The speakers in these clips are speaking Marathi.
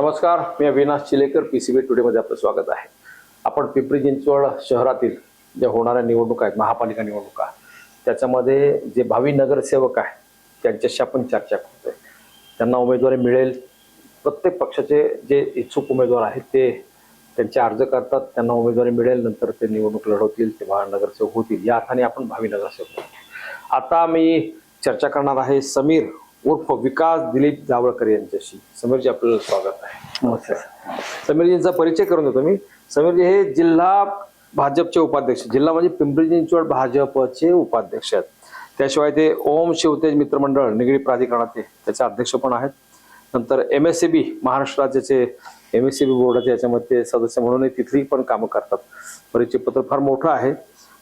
नमस्कार मी Avinash Chilekar P C B टुडेमध्ये आपलं स्वागत आहे. आपण पिंपरी चिंचवड शहरातील ज्या होणाऱ्या निवडणुका आहेत महापालिका निवडणुका त्याच्यामध्ये जे भावी नगरसेवक आहे त्यांच्याशी आपण चर्चा करतोय. त्यांना उमेदवारी मिळेल. प्रत्येक पक्षाचे जे इच्छुक उमेदवार आहेत ते त्यांचे अर्ज करतात त्यांना उमेदवारी मिळेल नंतर ते निवडणूक लढवतील ते महा नगरसेवक होतील. या अर्थाने आपण भावी नगरसेवक आता मी चर्चा करणार आहे समीर उर्फ विकास दिलीप जावळकर यांच्याशी. समीरजी आपल्याला स्वागत आहे. नमस्कार. समीरजींचा परिचय करून देतो मी. समीरजी हे जिल्हा भाजपचे उपाध्यक्ष. जिल्हा म्हणजे पिंपरी चिंचवड भाजपचे उपाध्यक्ष आहेत. त्याशिवाय ते ओम शिवतेज मित्रमंडळ निगडी प्राधिकरणाचे त्याचे अध्यक्ष पण आहेत. नंतर M S C B Maharashtra राज्याचे एम एस सी बी बोर्डाचे याच्यामध्ये ते सदस्य म्हणून तिथली पण कामं करतात. परिचय पत्र फार मोठं आहे.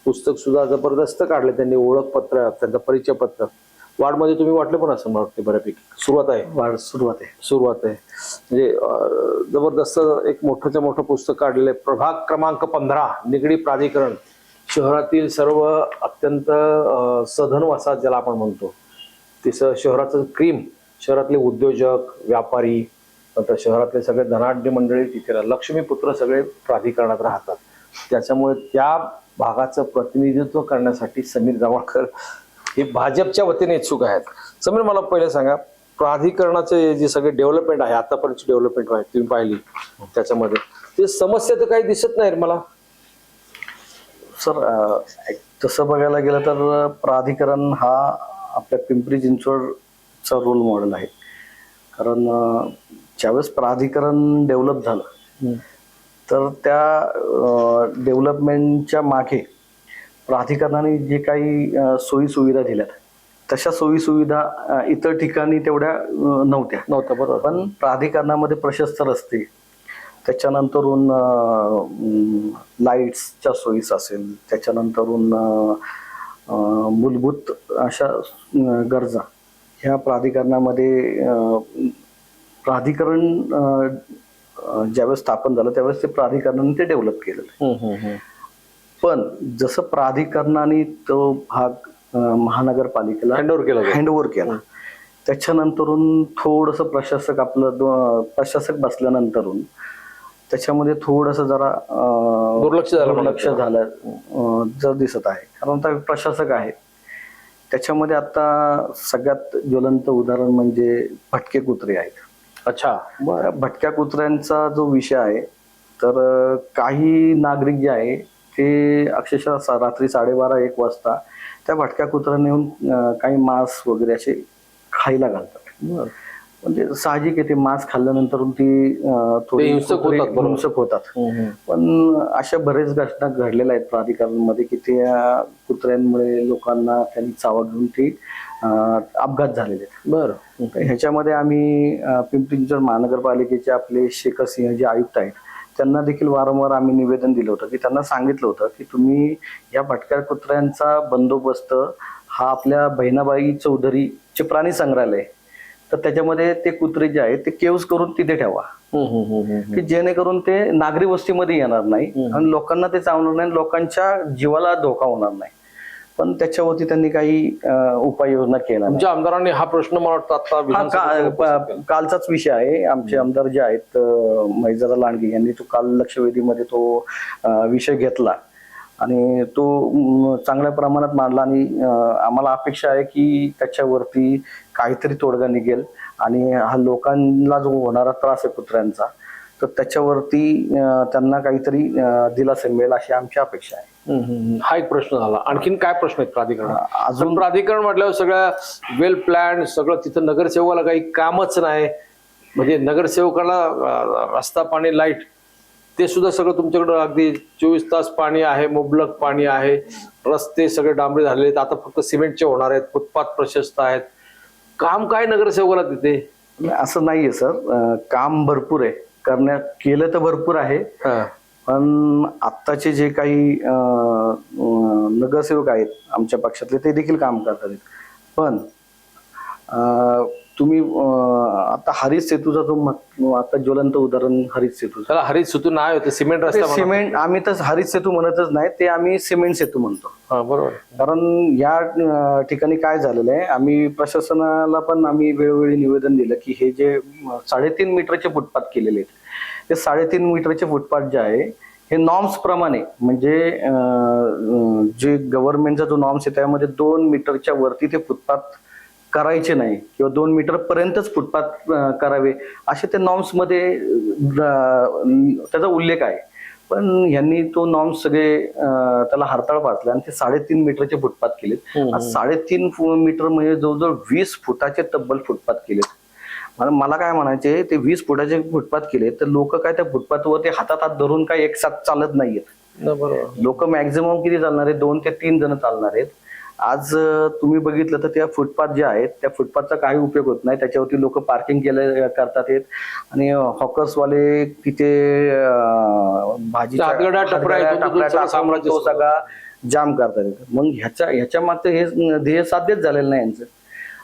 पुस्तक सुद्धा जबरदस्त काढले त्यांनी. ओळखपत्र त्यांचं परिचय पत्र वार्डमध्ये तुम्ही वाटले पण असं मला वाटते बऱ्यापैकी. सुरुवात आहे. वाढ सुरुवात आहे. सुरुवात आहे. म्हणजे जबरदस्त एक मोठंच्या मोठं पुस्तक काढलेलं आहे. प्रभाग क्रमांक पंधरा निगडी प्राधिकरण. शहरातील सर्व अत्यंत सधन वसाहत ज्याला आपण म्हणतो तिचं शहराचं क्रीम शहरातले उद्योजक व्यापारी नंतर शहरातले सगळे धनाढ्य मंडळी तिथे. लक्ष्मीपुत्र सगळे प्राधिकरणात राहतात. त्याच्यामुळे त्या भागाचं प्रतिनिधित्व करण्यासाठी समीर जावळकर हे भाजपच्या वतीने इच्छुक आहेत. समीर मला पहिले सांगा प्राधिकरणाचे जे सगळे डेव्हलपमेंट आहे आतापर्यंतची डेव्हलपमेंट आहे तुम्ही पाहिली त्याच्यामध्ये. ते समस्या तर काही दिसत नाही मला. सर तसं बघायला गेलं तर प्राधिकरण हा आपल्या पिंपरी चिंचवडचा रोल मॉडेल आहे. कारण ज्यावेळेस प्राधिकरण डेव्हलप झालं तर त्या डेव्हलपमेंटच्या मागे प्राधिकरणाने जे काही सोयी सुविधा दिल्यात तशा सोयी सुविधा इतर ठिकाणी तेवढ्या नव्हत्या. नव्हतं बरोबर. पण प्राधिकरणामध्ये प्रशस्त रस्ते त्याच्यानंतरून लाईट्सच्या सोयीस असेल त्याच्यानंतरून मूलभूत अशा गरजा ह्या प्राधिकरणामध्ये प्राधिकरण ज्यावेळेस स्थापन झालं त्यावेळेस ते प्राधिकरणाने ते डेव्हलप केलेलं आहे. हम्म, हम्म, हम्म. पण जसं प्राधिकरणाने तो भाग महानगरपालिकेला हँडओव्हर केलं. हँडओव्हर केला. त्याच्यानंतरून थोडंसं प्रशासक आपलं दो- प्रशासक बसल्यानंतरून त्याच्यामध्ये थोडंसं जरा दुर्लक्ष झालं दुर्लक्ष झालं जर दिसत आहे. कारण आता प्रशासक आहे. त्याच्यामध्ये आता सगळ्यात ज्वलंत उदाहरण म्हणजे भटके कुत्रे आहेत. अच्छा. भटक्या कुत्र्यांचा जो विषय आहे तर काही नागरिक जे आहे ते अक्षरशः रात्री साडेबारा एक वाजता त्या भटक्या कुत्र्यांना येऊन अं, काही मांस वगैरे असे खायला घालतात. म्हणजे साहजिक आहे ते मांस खाल्ल्यानंतर ती थोडी हिंसक होतात. पण अशा बरेच घटना घडलेल्या आहेत प्राधिकरणामध्ये की त्या कुत्र्यांमुळे लोकांना त्यांनी चावा घेऊन ते अपघात झालेले आहेत. बरं. ह्याच्यामध्ये आम्ही पिंपरी चिंचवड महानगरपालिकेचे आपले शेखर सिंह जे आयुक्त आहेत त्यांना देखील वारंवार आम्ही निवेदन दिलं होतं की त्यांना सांगितलं होतं की तुम्ही या भटक्या कुत्र्यांचा बंदोबस्त हा आपल्या बहिणाबाई चौधरीचे प्राणी संग्रहालय. तर त्याच्यामध्ये ते कुत्रे जे आहेत ते केव्स करून तिथे ठेवा. की जेणेकरून ते नागरी वस्तीमध्ये येणार नाही आणि लोकांना ते चावणार नाही लोकांच्या जीवाला धोका होणार नाही पण त्याच्यावरती त्यांनी काही उपाययोजना केल्या. तुमच्या आमदारांनी हा प्रश्न मला वाटतं आता हा कालचाच विषय आहे. आमचे आमदार जे आहेत मैजरा लांडगे यांनी तो काल लक्षवेधीमध्ये तो विषय घेतला. आणि तो चांगल्या प्रमाणात मांडला आणि आम्हाला अपेक्षा आहे की त्याच्यावरती काहीतरी तोडगा निघेल आणि हा लोकांना जो होणारा त्रास आहे कुत्र्यांचा तर त्याच्यावरती त्यांना काहीतरी दिलासा मिळेल अशी आमची अपेक्षा आहे. हा एक प्रश्न झाला. आणखीन काय प्रश्न आहेत प्राधिकरण अजून प्राधिकरण म्हटल्यावर सगळ्या वेल प्लॅन सगळं तिथं नगरसेवकाला काही कामच नाही. म्हणजे नगरसेवकाला रस्ता पाणी लाइट ते सुद्धा सगळं तुमच्याकडं अगदी चोवीस तास पाणी आहे मुबलक पाणी आहे. रस्ते सगळे डांबरी झालेले आहेत. आता फक्त सिमेंटचे होणार आहेत फुटपाथ प्रशस्त आहेत. काम काय नगरसेवकाला तिथे? असं नाहीये सर. काम भरपूर आहे. करण्यात केलं तर भरपूर आहे. पण आत्ताचे जे काही नगरसेवक आहेत आमच्या पक्षातले ते देखील काम करतात. पण तुम्ही आता हरित सेतूचा जो म्हट- आता ज्वलंत उदाहरण हरित सेतू त्याला हरित सुतू नाव होतं सिमेंट ते रस्ता. सिमेंट आम्ही तर हरित सेतू म्हणतच नाही ते आम्ही सिमेंट सेतू म्हणतो बरोबर कारण या ठिकाणी काय झालेलं आहे आम्ही प्रशासनाला पण आम्ही वेळोवेळी निवेदन दिलं की हे जे साडेतीन मीटरचे फुटपाथ केलेले आहेत ते साडेतीन मीटरचे फुटपाथ जे आहे हे नॉर्म्स प्रमाणे म्हणजे जे गव्हर्नमेंटचा जो नॉर्म्स आहे त्यामध्ये दोन मीटरच्या वरती ते फुटपाथ करायचे नाही किंवा दोन मीटर पर्यंतच फुटपाथ करावे असे ते नॉर्म्समध्ये अं, त्याचा उल्लेख आहे. पण यांनी तो नॉर्म सगळे त्याला हरताळ पाडले आणि ते साडेतीन मीटरचे फुटपाथ केलेत. हम्म. आज साडेतीन फु- मीटर म्हणजे जवळजवळ वीस फुटाचे तब्बल फुटपाथ केलेत. मला मला काय म्हणायचे ते वीस फुटाचे फुटपाथ केले तर लोक काय त्या फुटपाथवर ते हातात हात धरून काय एक साथ चालत नाहीयेत. बरोबर. लोक मॅक्झिमम किती चालणार आहेत? दोन ते तीन जण चालणार आहेत. आज तुम्ही बघितलं तर त्या फुटपाथ जे आहेत त्या फुटपाथचा काही उपयोग होत नाही. त्याच्यावरती लोक पार्किंग केले करतात आणि हॉकर्सवाले तिथे टपऱ्या सगळं तो जाम करतात. मग ह्याच्या ह्याच्या मागचं हे ध्येय साध्यच झालेलं नाही यांचं.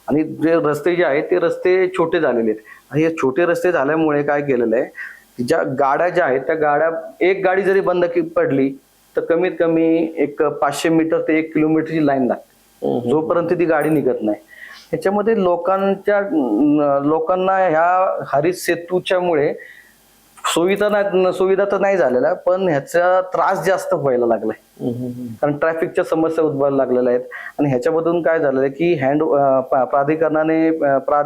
आणि जे रस्ते जे आहेत ते रस्ते छोटे झालेले आहेत. आणि हे छोटे रस्ते झाल्यामुळे काय केलेलं आहे ज्या गाड्या ज्या आहेत त्या गाड्या एक गाडी जरी बंद पडली तर कमीत कमी एक पाचशे मीटर ते एक किलोमीटरची लाईन लागते. जोपर्यंत ती गाडी निघत नाही. ह्याच्यामध्ये लोकांच्या लोकांना ह्या हरित सेतूच्या मुळे सुविधा नाही सुविधा तर नाही झालेल्या पण ह्याचा त्रास जास्त व्हायला लागलाय. कारण ट्रॅफिकच्या समस्या उद्भवायला लागलेल्या आहेत. आणि ह्याच्यामधून काय झालेलं आहे की हँड प्राधिकरणाने प्रा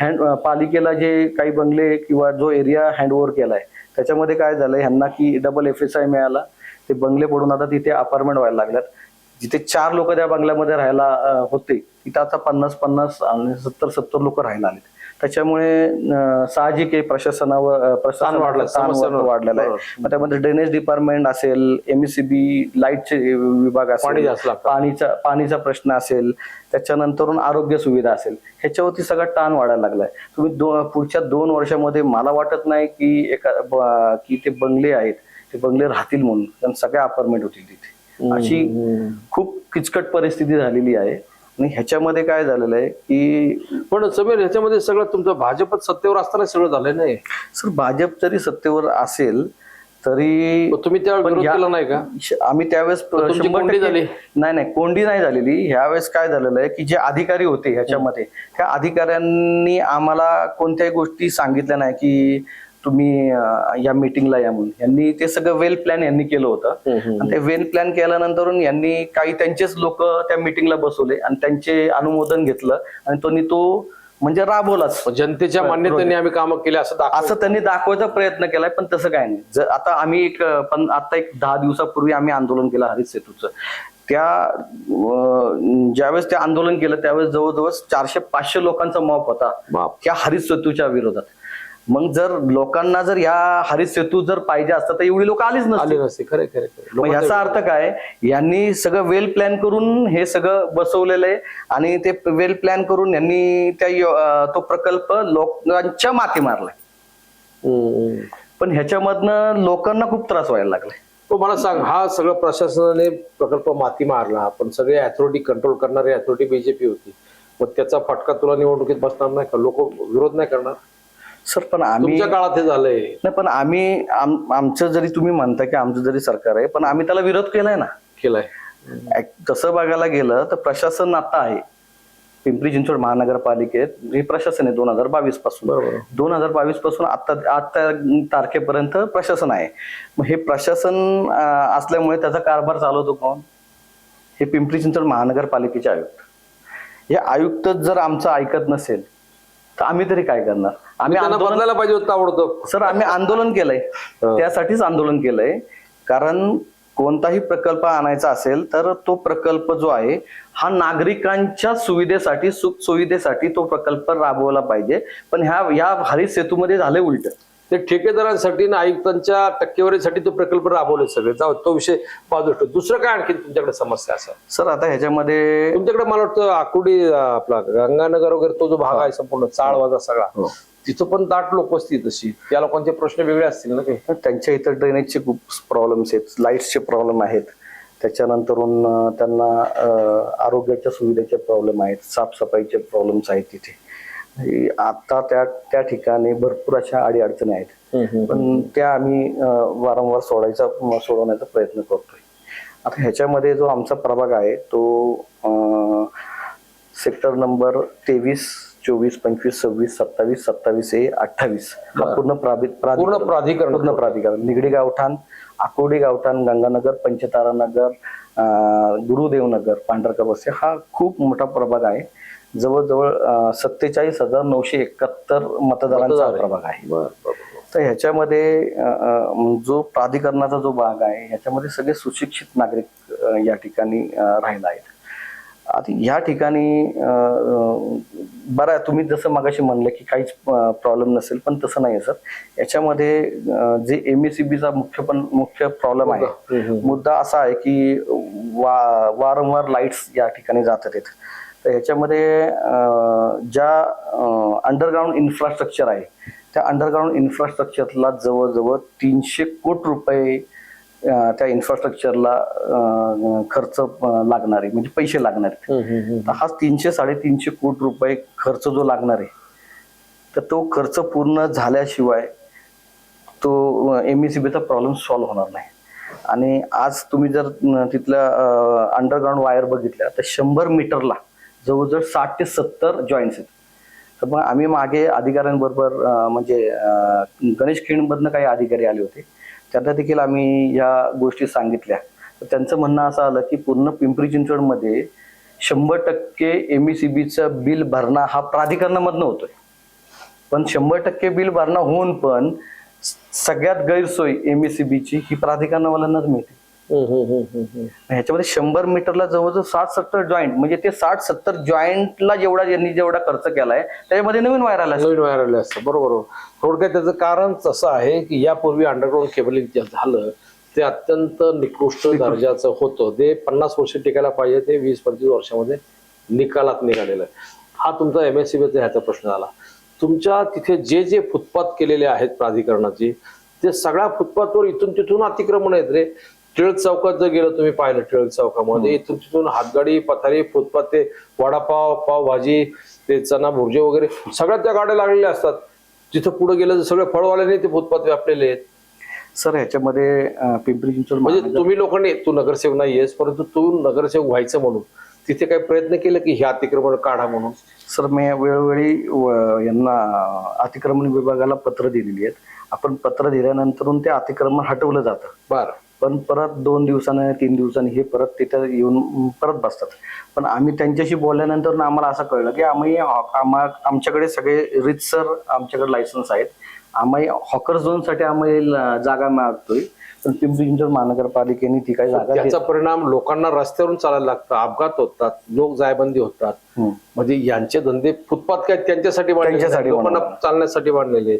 हँड पालिकेला जे काही बंगले किंवा जो एरिया हँडओव्हर केलाय त्याच्यामध्ये काय झालंय ह्यांना की डबल एफ एस आय मिळाला. ते बंगले पडून आता तिथे अपार्टमेंट व्हायला लागल्यात. जिथे चार लोक त्या बंगल्यामध्ये राहायला होते तिथं आता पन्नास पन्नास आणि सत्तर सत्तर लोक राहायला आले त्याच्यामुळे साहजिक आहे प्रशासनावर अं, प्रशासनावर वाढला, ताण वाढलेला आहे. मग त्यामध्ये ड्रेनेज डिपार्टमेंट असेल एमएससीबी लाईटचे विभाग असेल. पाणीचा पाणीचा प्रश्न असेल त्याच्यानंतरून आरोग्य सुविधा असेल ह्याच्यावरती सगळा ताण वाढायला लागलाय. तुम्ही दो, पुढच्या दोन वर्षामध्ये मला वाटत नाही की एका की ते बंगले आहेत ते बंगले राहतील म्हणून. कारण सगळ्या अपार्टमेंट होतील तिथे. अशी खूप किचकट परिस्थिती झालेली आहे. आणि ह्याच्यामध्ये काय झालेलं आहे की पण समीर ह्याच्यामध्ये सगळं तुमचं भाजपच सत्तेवर असताना सगळं झालंय नाही सर भाजप जरी सत्तेवर असेल तरी तुम्ही त्यावेळी पण विरोध या- केला नाही का? आम्ही त्यावेळेस कोंडी झाली? नाही नाही कोंडी नाही झालेली. ह्यावेळेस काय झालेलं आहे की जे अधिकारी होते ह्याच्यामध्ये त्या अधिकाऱ्यांनी आम्हाला कोणत्याही गोष्टी सांगितल्या नाही की तुम्ही या मिटिंगला या म्हणून. यांनी ते सगळं वेल प्लॅन यांनी केलं होतं. आणि ते वेल प्लॅन केल्यानंतर यांनी काही त्यांचेच लोक त्या मिटिंगला बसवले आणि त्यांचे अनुमोदन घेतलं. आणि त्यांनी तो म्हणजे राबवलाच. जनतेच्या मान्यतेने आम्ही कामं केली असं असं त्यांनी दाखवायचा प्रयत्न केलाय पण तसं काय नाही. जर आता आम्ही एक पण आता एक दहा दिवसापूर्वी आम्ही आंदोलन केलं हरित सेतूचं. त्या ज्यावेळेस ते आंदोलन केलं त्यावेळेस जवळजवळ चारशे पाचशे लोकांचा मॉप होता. त्या हरित सेतूच्या विरोधात. मग जर लोकांना जर या हरित सेतू जर पाहिजे असतं तर एवढी लोक आलीच नसती आले नसते खरे खरे मग याचा अर्थ काय? यांनी सगळं वेल प्लॅन करून हे सगळं बसवलेलं आहे आणि ते वेल प्लॅन करून यांनी त्या यो- अं, तो प्रकल्प लोकांच्या माती मारलाय. हम्म. पण ह्याच्यामधनं लोकांना खूप त्रास व्हायला लागलाय. मग मला सांग हा सगळं प्रशासनाने प्रकल्प माती मारला. पण सगळे अथॉरिटी कंट्रोल करणारी अथॉरिटी बीजेपी होती. मग त्याचा फटका तुला निवडणुकीत बसणार नाही का? लोक विरोध नाही करणार? सर पण आम्ही तुमच्या काळात हे झालंय. नाही पण आम्ही आम- आमचं जरी तुम्ही म्हणता की आमचं जरी सरकार आहे पण आम्ही त्याला विरोध केलाय ना. केलाय. ऍक- तसं बघायला गेलं तर प्रशासन आता आहे. पिंपरी चिंचवड महानगरपालिकेत हे प्रशासन आहे दोन हजार बावीसपासून. बरोबर. दोन हजार बावीसपासून आता आता तारखेपर्यंत प्रशासन आहे. मग हे प्रशासन अं, असल्यामुळे त्याचा कारभार चालवतो कोण? हे पिंपरी चिंचवड महानगरपालिकेचे आयुक्त. हे आयुक्त जर आमचं ऐकत नसेल तर आम्ही तरी काय करणार? आम्ही त्यांना आंदोलन बदलायला पाहिजे होतं आवडतं सर आम्ही आंदोलन केलंय. त्यासाठीच आंदोलन केलंय. कारण कोणताही प्रकल्प आणायचा असेल तर तो प्रकल्प जो आहे हा नागरिकांच्या सुविधेसाठी सुख सुविधेसाठी तो प्रकल्प राबवला पाहिजे. पण ह्या या हरित सेतूमध्ये झालंय उलट. ते ठेकेदारांसाठी आणि आयुक्तांच्या टक्केवारीसाठी तो प्रकल्प राबवले सगळे. जाऊ तो विषय ठेव. दुसरं काय आणखी तुमच्याकडे समस्या असं? सर आता ह्याच्यामध्ये तुमच्याकडे मला वाटतं आकुडी आपला गंगानगर वगैरे तो जो भाग आहे संपूर्ण चाळवाजा सगळा. हो. तिथं पण दाट लोक असतील तशी त्या लोकांचे प्रश्न वेगळे असतील ना काही? त्यांच्या इथं ड्रेनेजचे खूप प्रॉब्लेम्स आहेत लाईट्सचे प्रॉब्लेम आहेत. त्याच्यानंतरून त्यांना आरोग्याच्या सुविधेचे प्रॉब्लेम आहेत साफसफाईचे प्रॉब्लेम्स आहेत तिथे. आता त्या त्या ठिकाणी भरपूर अशा अडीअडचणी आहेत. पण त्या आम्ही वारंवार सोडायचा सोडवण्याचा प्रयत्न करतोय. आता ह्याच्यामध्ये जो आमचा प्रभाग आहे तो सेक्टर नंबर तेवीस चोवीस पंचवीस सव्वीस सत्तावीस सत्तावीस ए अठ्ठावीस. हा पूर्ण पूर्ण प्राधिकरण. पूर्ण प्राधिकरण. निगडी गावठाण आकोडी गावठाण गंगानगर पंचतारा नगर गुरुदेवनगर पांढरकर वस्ती हा खूप मोठा प्रभाग आहे. जवळजवळ सत्तेचाळीस हजार नऊशे एकाहत्तर मतदारांचा. प्रभाग आहे. तर ह्याच्यामध्ये जो प्राधिकरणाचा जो भाग आहे ह्याच्यामध्ये सगळे सुशिक्षित नागरिक या ठिकाणी राहिला आहेत आता या ठिकाणी बरं तुम्ही जसं मगाशी म्हणलं की काहीच प्रॉब्लेम नसेल पण तसं नाही सर याच्यामध्ये जे एम एस चा मुख्य पण मुख्य प्रॉब्लेम आहे. मुद्दा असा आहे की वा वारंवार लाईट्स या ठिकाणी जात आहेत तर ह्याच्यामध्ये ज्या अंडरग्राऊंड इन्फ्रास्ट्रक्चर आहे त्या अंडरग्राऊंड इन्फ्रास्ट्रक्चरला जवळजवळ तीनशे कोटी रुपये त्या इन्फ्रास्ट्रक्चरला खर्च लागणार आहे. म्हणजे पैसे लागणार आहेत. हा तीनशे साडेतीनशे कोटी रुपये खर्च जो लागणार आहे तर तो खर्च पूर्ण झाल्याशिवाय तो एम ई सी बीचा प्रॉब्लेम सॉल्व्ह होणार नाही. आणि आज तुम्ही जर तिथल्या अंडरग्राऊंड वायर बघितल्या तर शंभर मीटरला जवळजवळ साठ ते सत्तर जॉईंट्स आहेत. तर मग आम्ही मागे अधिकाऱ्यांबरोबर म्हणजे गणेश खेणमधनं काही अधिकारी आले होते. त्यांना देखील आम्ही या गोष्टी सांगितल्या. तर त्यांचं म्हणणं असं आलं की पूर्ण पिंपरी चिंचवडमध्ये शंभर टक्के एम ई सी बीचं बिल भरणा हा प्राधिकरणामधनं होतोय. पण शंभर टक्के बिल भरणा होऊन पण सगळ्यात गैरसोय एम ई सी बीची ही प्राधिकरणावाल्यांनाच मिळते. हम्म, हम्म, हम्म. ह्याच्यामध्ये शंभर मीटरला जवळजवळ साठ सत्तर जॉईंट म्हणजे ते साठ सत्तर जॉईंटला जेवढा यांनी जेवढा खर्च केलाय त्याच्यामध्ये नवीन वायर आला नवीन वायर आले असतं बरोबर. थोडक्यात त्याचं कारण तसं आहे की यापूर्वी अंडरग्राऊंड केबलिंग जे झालं ते अत्यंत निकृष्ट दर्जाचं होतं. ते पन्नास वर्ष टिकायला पाहिजे ते वीस पंचवीस वर्षामध्ये निकालात निघालेलं आहे. हा तुमचा एम एस सी बीचा ह्याचा प्रश्न झाला. तुमच्या तिथे जे जे फुटपाथ केलेले आहेत प्राधिकरणाचे ते सगळ्या फुटपाथवर इथून तिथून अतिक्रमण आहेत रे. टिळक चौकात जर गेलं तुम्ही पाहिलं टिळक चौकामध्ये. इथून तिथून हातगाडी पथारी फुटपाथ ते वडापाव पावभाजी ते चना भुर्जे वगैरे सगळ्यात त्या गाड्या लागलेल्या असतात. तिथं पुढे गेलं तर सगळे फळवाल्याने ते फुटपाथ व्यापलेले आहेत. सर ह्याच्यामध्ये पिंपरी चिंचवड म्हणजे तुम्ही लोकांनी तू नगरसेवक नाहीयेस परंतु तू नगरसेवक व्हायचं म्हणून तिथे काही प्रयत्न केले की हे अतिक्रमण काढा म्हणून? सर मी वेळोवेळी यांना अतिक्रमण विभागाला पत्र दिलेली आहेत. आपण पत्र दिल्यानंतरून ते अतिक्रमण हटवलं जातं. बर. पण परत दोन दिवसानं तीन दिवसांनी हे परत तिथं येऊन परत बसतात. पण आम्ही त्यांच्याशी बोलल्यानंतर ना आम्हाला असं कळलं की आम्ही आम्हा आमच्याकडे सगळे रितसर आमच्याकडे लायसन्स आहेत. आम्ही हॉकर झोनसाठी आम्ही जागा मागतोय. पण पिंपरी चिंचवड महानगरपालिकेने ती काही जागा त्याचा परिणाम लोकांना रस्त्यावरून चालायला लागतं. अपघात होतात लोक जायबंदी होतात. म्हणजे यांचे धंदे फुटपाथ काय त्यांच्यासाठी त्यांच्यासाठी. चालण्यासाठी बांधलेले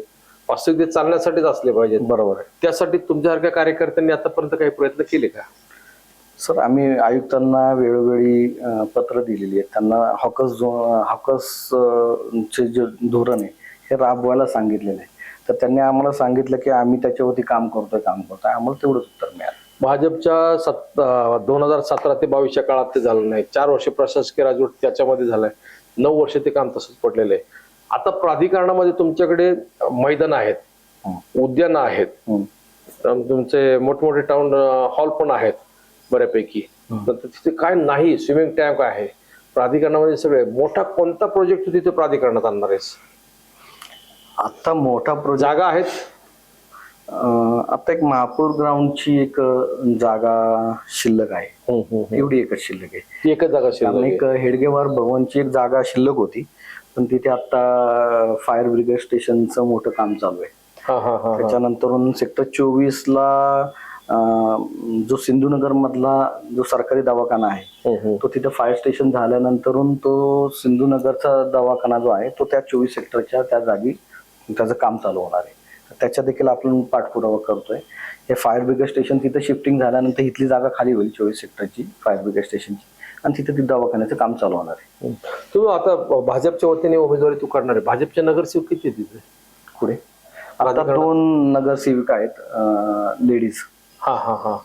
ते चालण्यासाठीच असले पाहिजेत. बरोबर आहे. त्यासाठी तुमच्यासारख्या कार्यकर्त्यांनी आतापर्यंत काही प्रयत्न केले का? सर आम्ही आयुक्तांना वेळोवेळी पत्र दिलेली आहेत. त्यांना हॉकस हॉकस चे जे धोरण आहे हे राबवायला सांगितलेलं आहे. तर त्यांनी आम्हाला सांगितलं की आम्ही त्याच्यावरती काम करतोय काम करतोय. आम्हाला तेवढंच उत्तर मिळालं. भाजपच्या सत दोन हजार सतरा ते बावीसच्या काळात ते झालं नाही. चार वर्ष प्रशासकीय राजवट त्याच्यामध्ये झालंय. नऊ वर्ष ते काम तसंच पडलेलं आहे. आता प्राधिकरणामध्ये तुमच्याकडे मैदान आहेत उद्यान आहेत तुमचे मोठमोठे टाउन हॉल पण आहेत बऱ्यापैकी. तर तिथे काय नाही स्विमिंग टँक आहे. प्राधिकरणामध्ये सगळे मोठा कोणता प्रोजेक्ट तिथे प्राधिकरणात आणणार आहेस? आता मोठा प्रोजेक्ट जागा आहेत? आता एक महापूर ग्राउंडची एक जागा शिल्लक आहे. एवढी एकच शिल्लक आहे. ती एकच जागा शिल्लक. एक हेडगेवार भवनची एक जागा शिल्लक होती. पण तिथे आता फायर ब्रिगेड स्टेशनचं मोठं काम चालू आहे हा हा हा हा. त्याच्यानंतरून सेक्टर चोवीस ला जो सिंधुनगर मधला जो सरकारी दवाखाना आहे. तो तिथे फायर स्टेशन झाल्यानंतरून तो सिंधुनगरचा दवाखाना जो आहे तो त्या चोवीस सेक्टरच्या त्या जागी त्याचं काम चालू होणार आहे त्याच्या देखील आपण पाठपुरावा करतोय हे फायर ब्रिगेड स्टेशन तिथे शिफ्टिंग झाल्यानंतर इथली जागा खाली होईल चोवीस सेक्टरची फायर ब्रिगेड स्टेशनची आणि तिथे ती दवाखान्याचं काम चालू होणार आहे. तू आता भाजपच्या वतीने उमेदवारी तू करणार आहे. भाजपचे नगरसेवक किती तिथे? पुढे? आता दोन नगरसेविका आहेत लेडीज हा हा हा.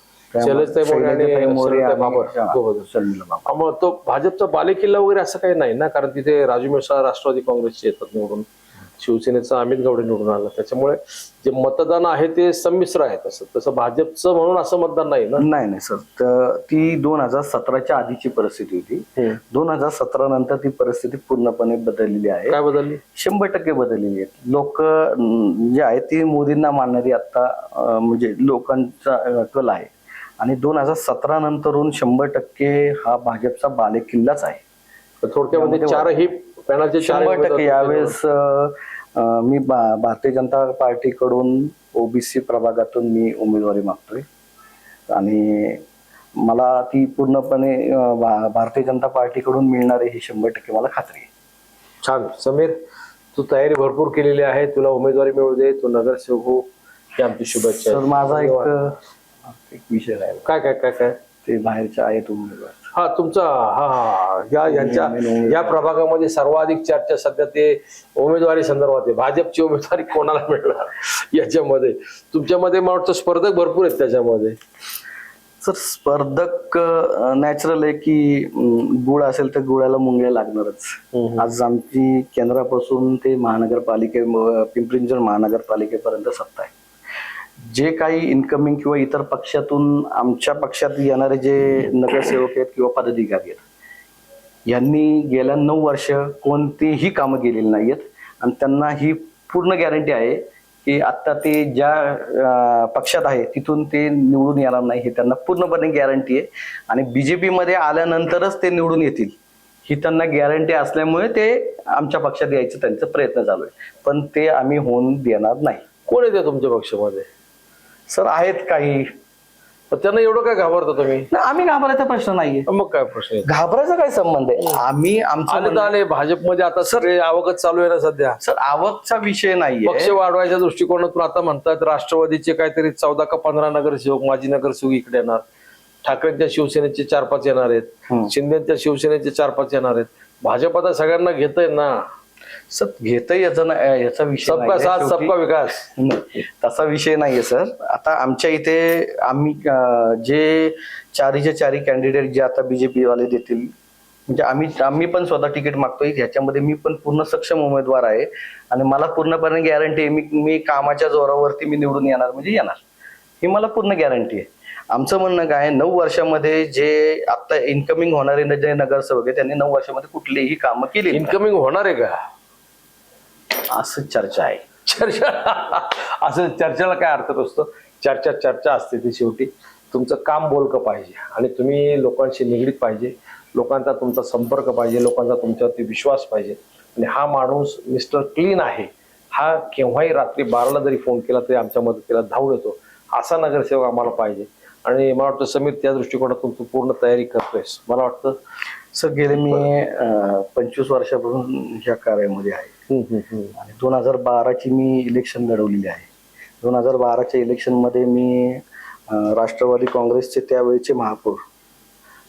शैलेशताई मोरे आणि शैलेशताई मोरे शरदताई आणि- बाबर. हा, जण. शर्मिला बाबर. त्यामुळे तो भाजपचा बालेकिल्ला वगैरे असं काही नाही ना? कारण तिथे राजू मिश्रा राष्ट्रवादी काँग्रेसचे येतात निवडून. शिवसेनेचा अमित गवडे निवडून आला. त्याच्यामुळे जे मतदान आहे ते संमिश्र आहे तसं. तसं भाजपचं म्हणून असं मतदान नाही ना? नाही नाही सर. तर ती दोन हजार सतराच्या आधीची परिस्थिती होती. दोन हजार सतरा नंतर ती परिस्थिती पूर्णपणे बदललेली आहे. काय बदलली? शंभर टक्के बदललेली आहे. लोक जे आहे ती मोदींना मानणारी आता म्हणजे लोकांचा कल आहे. आणि दोन हजार सतरा नंतरून शंभर टक्के हा भाजपचा बालेकिल्लाच आहे. थोडक्यामध्ये यामध्ये चारही पॅनलचे शंभर टक्के यावेळेस मी भा- भारतीय जनता पार्टीकडून ओबीसी प्रभागातून मी उमेदवारी मागतोय. आणि मला ती पूर्णपणे भा- भारतीय जनता पार्टीकडून मिळणारे ही शंभर टक्के मला खात्री आहे. छान. समीर तू तयारी भरपूर केलेली आहे. तुला उमेदवारी मिळू दे. तू नगरसेवक हो. ही आमची शुभेच्छा. माझा एक. एक विषय राहिला. काय काय काय काय? ते बाहेरच्या आहेत उमेदवार. हा तुमचा हा हा या यांच्या. या प्रभागामध्ये सर्वाधिक चर्चा सध्या ते उमेदवारी संदर्भात आहे. भाजपची उमेदवारी कोणाला मिळणार याच्यामध्ये? तुमच्यामध्ये मला वाटतं स्पर्धक भरपूर आहेत त्याच्यामध्ये. सर स्पर्धक नॅचरल आहे की गुळ असेल तर गुळाला मुंग्या लागणारच. आज आमची केंद्रापासून ते महानगरपालिके पिंपरी महानगरपालिकेपर्यंत सत्ता आहे. जे काही इन्कमिंग किंवा इतर पक्षातून आमच्या पक्षात येणारे जे नगरसेवक आहेत किंवा पदाधिकारी आहेत यांनी गेल्या नऊ वर्ष कोणतीही कामं केलेली नाही आहेत आणि त्यांना ही पूर्ण गॅरंटी आहे की आत्ता ते ज्या पक्षात आहे तिथून ते निवडून येणार नाही हे त्यांना पूर्णपणे गॅरंटी आहे. आणि बी जे पीमध्ये आल्यानंतरच ते निवडून येतील ही त्यांना गॅरंटी असल्यामुळे ते आमच्या पक्षात यायचं त्यांचा प्रयत्न चालू आहे. पण ते आम्ही होऊन देणार नाही. कोण येते तुमच्या पक्षामध्ये? सर आहेत काही. पण त्यांना एवढं काय घाबरता तुम्ही? नाही, आम्ही घाबरायचा प्रश्न नाहीये. मग काय प्रश्न आहे? घाबरायचा काय संबंध आहे? आम्ही आमचं आले तर म्हणणं- आले भाजपमध्ये आता सगळे आवकच चालू आहे ना सध्या. सर आवकचा विषय नाहीये. पक्ष वाढवायच्या दृष्टिकोनातून आता म्हणतात राष्ट्रवादीचे काहीतरी चौदा का पंधरा नगरसेवक माजी नगरसेवक इकडे येणार. ठाकरेंच्या शिवसेनेचे चार पाच येणार आहेत. शिंदेच्या शिवसेनेचे चार पाच येणार आहेत. भाजप आता सगळ्यांना घेतय ना. सर घेता याचा ना- याचा विषय सबका नाहीये. साथ शेवटी- सबका विकास. नाही, तसा विषय नाहीये सर. आता आमच्या इथे आम्ही अं, जे चारीचे चारी कॅन्डिडेट जे आता बीजेपी वाले देतील म्हणजे आम्ही आम्ही पण स्वतः तिकीट मागतोय. ह्याच्यामध्ये मी पण पूर्ण सक्षम उमेदवार आहे. आणि मला पूर्णपणे गॅरंटी आहे मी मी कामाच्या जोरावरती मी निवडून येणार म्हणजे येणार. ही मला पूर्ण गॅरंटी आहे. आमचं म्हणणं काय आहे, नऊ वर्षामध्ये जे आता इन्कमिंग होणारे जे नगरसेवक आहे त्यांनी नऊ वर्षामध्ये कुठलीही कामं केली. इन्कमिंग होणार आहे का? असं चर्चा आहे. चर्चा. असं चर्चेला काय अर्थ असतो चर्चा चर्चा असते ती शेवटी. तुमचं काम बोलकं पाहिजे आणि तुम्ही लोकांशी निगडीत पाहिजे. लोकांचा तुमचा संपर्क पाहिजे. लोकांचा तुमच्यावरती विश्वास पाहिजे. आणि हा माणूस मिस्टर क्लीन आहे. हा केव्हाही रात्री बाराला जरी फोन केला तरी आमच्या मदतीला धावून येतो. असा नगरसेवक आम्हाला पाहिजे. आणि मला वाटतं समीर त्या दृष्टिकोनातून तू पूर्ण तयारी करतोयस. मला वाटतं सर गेले मी पंचवीस वर्षापासून ह्या कार्यामध्ये आहे. आणि दोन हजार बाराची मी इलेक्शन लढवलेली आहे. दोन हजार बाराच्या इलेक्शनमध्ये मी अं, राष्ट्रवादी काँग्रेसचे त्यावेळेचे महापौर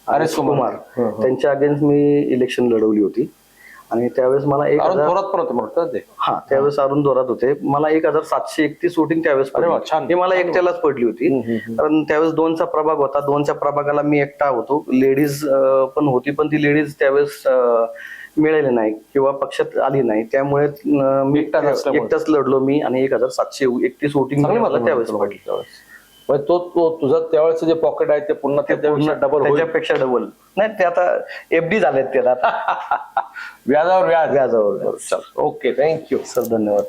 अरे अरेश कुमार. त्यांच्या अगेन्स्ट मी इलेक्शन लढवली होती. आणि त्यावेळेस मला एक अरुण हजार थोरात पण होते मला वाटतं ते? हा त्यावेळेस अरुण दोरात होते. मला एक हजार सातशे एकतीस वोटिंग त्यावेळेस अरे वा, पडली. छान. हे मला एकट्यालाच पडली होती. कारण त्यावेळेस दोनचा प्रभाग होता. दोनच्या प्रभागाला मी एकटा होतो. लेडीज पण होती पण ती लेडीज त्यावेळेस मिळाली नाही किंवा पक्षात आली नाही. त्यामुळे मी. एकटाच लढलो मी आणि एक हजार सातशे एकतीस वोटिंग मला त्यावेळेस त्यावेळेस. म्हणजे तो तो तुझं त्यावेळेस जे पॉकेट आहे ते पुन्हा डबल त्याच्यापेक्षा डबल नाही ते आता एफडी झालेत ते आता. व्याजावर व्याज. व्याजावर. ओके थँक्यू सर धन्यवाद.